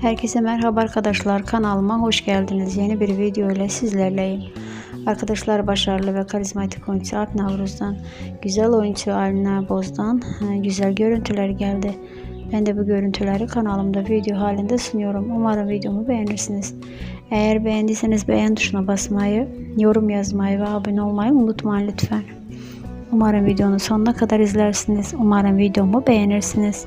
Herkese merhaba arkadaşlar kanalıma hoş geldiniz. Yeni bir video ile sizlerleyim. Arkadaşlar başarılı ve karizmatik oyuncu Alp Navruz'dan, güzel oyuncu Alina Boz'dan e, güzel görüntüler geldi. Ben de bu görüntüleri kanalımda video halinde sunuyorum. Umarım videomu beğenirsiniz. Eğer beğendiyseniz beğen tuşuna basmayı, yorum yazmayı ve abone olmayı unutmayın lütfen. Umarım videonun sonuna kadar izlersiniz. Umarım videomu beğenirsiniz.